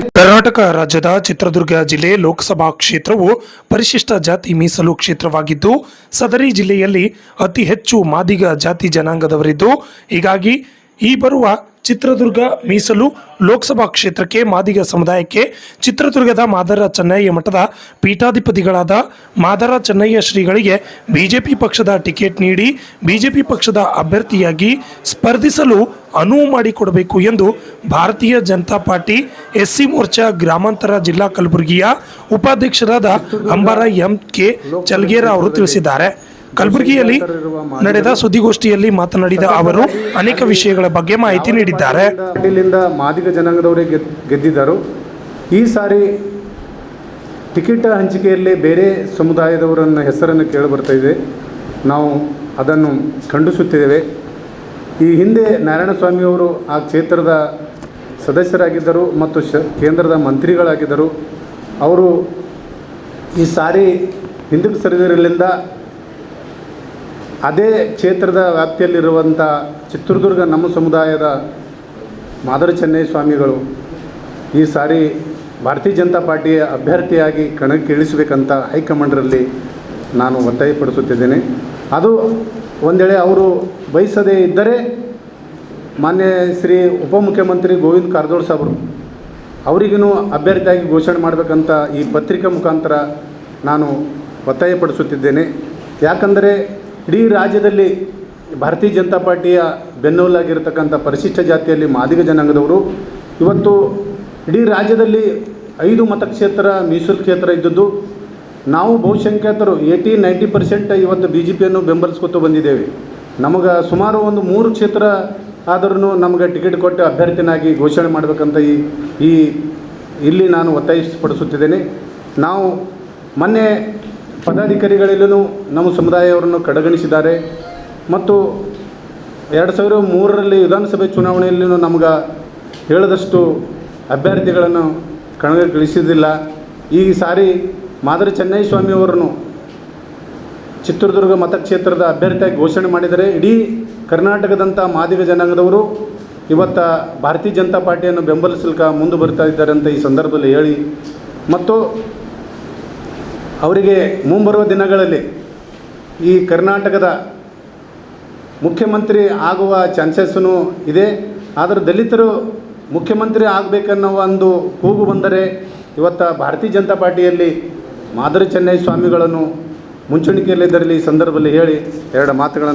ಕರ್ನಾಟಕ ರಾಜ್ಯದ ಚಿತ್ರದುರ್ಗ ಜಿಲ್ಲೆ ಲೋಕಸಭಾ ಕ್ಷೇತ್ರವು ಪರಿಶಿಷ್ಟ ಜಾತಿ ಮೀಸಲು ಕ್ಷೇತ್ರವಾಗಿದ್ದು, ಸದರಿ ಜಿಲ್ಲೆಯಲ್ಲಿ ಅತಿ ಹೆಚ್ಚು ಮಾದಿಗ ಜಾತಿ ಜನಾಂಗದವರಿದ್ದು, ಹೀಗಾಗಿ ಈ ಬರುವ ಚಿತ್ರದುರ್ಗ ಮೀಸಲು ಲೋಕಸಭಾ ಕ್ಷೇತ್ರಕ್ಕೆ ಮಾದಿಗ ಸಮುದಾಯಕ್ಕೆ ಚಿತ್ರದುರ್ಗದ ಮಾದರ ಚೆನ್ನಯ್ಯ ಮಠದ ಪೀಠಾಧಿಪತಿಗಳಾದ ಮಾದರ ಚೆನ್ನಯ್ಯ ಶ್ರೀಗಳಿಗೆ ಬಿಜೆಪಿ ಪಕ್ಷದ ಟಿಕೆಟ್ ನೀಡಿ ಬಿಜೆಪಿ ಪಕ್ಷದ ಅಭ್ಯರ್ಥಿಯಾಗಿ ಸ್ಪರ್ಧಿಸಲು ಅನುವು ಮಾಡಿಕೊಡಬೇಕು ಎಂದು ಭಾರತೀಯ ಜನತಾ ಪಾರ್ಟಿ ಎಸ್ಸಿ ಮೋರ್ಚಾ ಗ್ರಾಮಾಂತರ ಜಿಲ್ಲಾ ಕಲಬುರಗಿಯ ಉಪಾಧ್ಯಕ್ಷರಾದ ಅಂಬಾರ ಎಂ ಕೆ ಚಲ್ಗೇರ ಅವರು ತಿಳಿಸಿದ್ದಾರೆ. ಕಲಬುರಗಿಯಲ್ಲಿ ನಡೆದ ಸುದ್ದಿಗೋಷ್ಠಿಯಲ್ಲಿ ಮಾತನಾಡಿದ ಅವರು ಅನೇಕ ವಿಷಯಗಳ ಬಗ್ಗೆ ಮಾಹಿತಿ ನೀಡಿದ್ದಾರೆ. ಇಲ್ಲಿಂದ ಮಾದಿಗ ಜನಾಂಗದವರೇ ಗೆದ್ ಗೆದ್ದಿದ್ದರು? ಈ ಸಾರಿ ಟಿಕೆಟ್ ಹಂಚಿಕೆಯಲ್ಲಿ ಬೇರೆ ಸಮುದಾಯದವರನ್ನ ಹೆಸರನ್ನು ಕೇಳಿಬರ್ತಾ ಇದೆ. ನಾವು ಅದನ್ನು ಖಂಡಿಸುತ್ತಿದ್ದೇವೆ. ಈ ಹಿಂದೆ ನಾರಾಯಣಸ್ವಾಮಿಯವರು ಆ ಕ್ಷೇತ್ರದ ಸದಸ್ಯರಾಗಿದ್ದರು ಮತ್ತು ಶ ಕೇಂದ್ರದ ಮಂತ್ರಿಗಳಾಗಿದ್ದರು. ಅವರು ಈ ಸಾರಿ ಹಿಂದಕ್ಕೆ ಸರಿದಿರಲಿಂದ ಅದೇ ಕ್ಷೇತ್ರದ ವ್ಯಾಪ್ತಿಯಲ್ಲಿರುವಂಥ ಚಿತ್ರದುರ್ಗ ನಮ್ಮ ಸಮುದಾಯದ ಮಾದರ ಚೆನ್ನೈ ಸ್ವಾಮಿಗಳು ಈ ಸಾರಿ ಭಾರತೀಯ ಜನತಾ ಪಾರ್ಟಿಯ ಅಭ್ಯರ್ಥಿಯಾಗಿ ಕಣಕ್ಕಿಳಿಸಬೇಕಂತ ಹೈಕಮಾಂಡ್ರಲ್ಲಿ ನಾನು ಒತ್ತಾಯಪಡಿಸುತ್ತಿದ್ದೇನೆ ಅದು ಒಂದೇಳೆ ಅವರು ಬಯಸದೇ ಇದ್ದರೆ ಮಾನ್ಯ ಶ್ರೀ ಉಪಮುಖ್ಯಮಂತ್ರಿ ಗೋವಿಂದ ಕಾರಜೋಳ ಸಾಹೇಬರು ಅವರಿಗೂ ಅಭ್ಯರ್ಥಿಯಾಗಿ ಘೋಷಣೆ ಮಾಡಬೇಕಂತ ಈ ಪತ್ರಿಕೆ ಮುಖಾಂತರ ನಾನು ಒತ್ತಾಯಪಡಿಸುತ್ತಿದ್ದೇನೆ ಯಾಕಂದರೆ ಇಡೀ ರಾಜ್ಯದಲ್ಲಿ ಭಾರತೀಯ ಜನತಾ ಪಾರ್ಟಿಯ ಬೆನ್ನೆಲುಬಾಗಿರ್ತಕ್ಕಂಥ ಪರಿಶಿಷ್ಟ ಜಾತಿಯಲ್ಲಿ ಮಾದಿಗ ಜನಾಂಗದವರು, ಇವತ್ತು ಇಡೀ ರಾಜ್ಯದಲ್ಲಿ ಐದು ಮತಕ್ಷೇತ್ರ ಮೀಸಲು ಕ್ಷೇತ್ರ ಇದ್ದದ್ದು, ನಾವು ಬಹುಸಂಖ್ಯಾತರು ಏಯ್ಟಿ ನೈಂಟಿ ಪರ್ಸೆಂಟ್ ಇವತ್ತು ಬಿ ಜೆ ಪಿಯನ್ನು ಬೆಂಬಲಿಸ್ಕೊತ ಬಂದಿದ್ದೇವೆ. ನಮಗೆ ಸುಮಾರು ಒಂದು ಮೂರು ಕ್ಷೇತ್ರ ಆದರೂ ನಮಗೆ ಟಿಕೆಟ್ ಕೊಟ್ಟು ಅಭ್ಯರ್ಥಿನಾಗಿ ಘೋಷಣೆ ಮಾಡಬೇಕಂತ ಈ ಈ, ಇಲ್ಲಿ ನಾನು ಒತ್ತಾಯಿಸಿಪಡಿಸುತ್ತಿದ್ದೇನೆ ನಾವು ಮೊನ್ನೆ ಪದಾಧಿಕಾರಿಗಳಲ್ಲೂ ನಮ್ಮ ಸಮುದಾಯವರನ್ನು ಕಡೆಗಣಿಸಿದ್ದಾರೆ. ಮತ್ತು ಎರಡು ಸಾವಿರ ಮೂರರಲ್ಲಿ ವಿಧಾನಸಭೆ ಚುನಾವಣೆಯಲ್ಲೂ ನಮ್ಗೆ ಹೇಳಿದಷ್ಟು ಅಭ್ಯರ್ಥಿಗಳನ್ನು ಕಣಕ್ಕಿಳಿಸಿದ್ದಿಲ್ಲ ಈ ಸಾರಿ ಮಾದರಿ ಚೆನ್ನೈ ಸ್ವಾಮಿಯವರನ್ನು ಚಿತ್ರದುರ್ಗ ಮತಕ್ಷೇತ್ರದ ಅಭ್ಯರ್ಥಿಯಾಗಿ ಘೋಷಣೆ ಮಾಡಿದರೆ, ಇಡೀ ಕರ್ನಾಟಕದಂಥ ಮಾದಿಗ ಜನಾಂಗದವರು ಇವತ್ತ ಭಾರತೀಯ ಜನತಾ ಪಾರ್ಟಿಯನ್ನು ಬೆಂಬಲಿಸಲಿಕ್ಕೆ ಮುಂದೆ ಬರ್ತಾ ಇದ್ದಾರೆ ಅಂತ ಈ ಸಂದರ್ಭದಲ್ಲಿ ಹೇಳಿ. ಮತ್ತು ಅವರಿಗೆ ಮುಂಬರುವ ದಿನಗಳಲ್ಲಿ ಈ ಕರ್ನಾಟಕದ ಮುಖ್ಯಮಂತ್ರಿ ಆಗುವ ಚಾನ್ಸಸ್ಸೂ ಇದೆ. ಆದರೆ ದಲಿತರು ಮುಖ್ಯಮಂತ್ರಿ ಆಗಬೇಕನ್ನೋ ಒಂದು ಕೂಗು ಬಂದರೆ ಇವತ್ತು ಭಾರತೀಯ ಜನತಾ ಪಾರ್ಟಿಯಲ್ಲಿ ಮಾದರಿ ಚೆನ್ನೈ ಸ್ವಾಮಿಗಳನ್ನು ಮುಂಚೂಣಿಕೆಯಲ್ಲಿದ್ದರಲ್ಲಿ ಈ ಸಂದರ್ಭದಲ್ಲಿ ಹೇಳಿ ಎರಡು ಮಾತುಗಳನ್ನು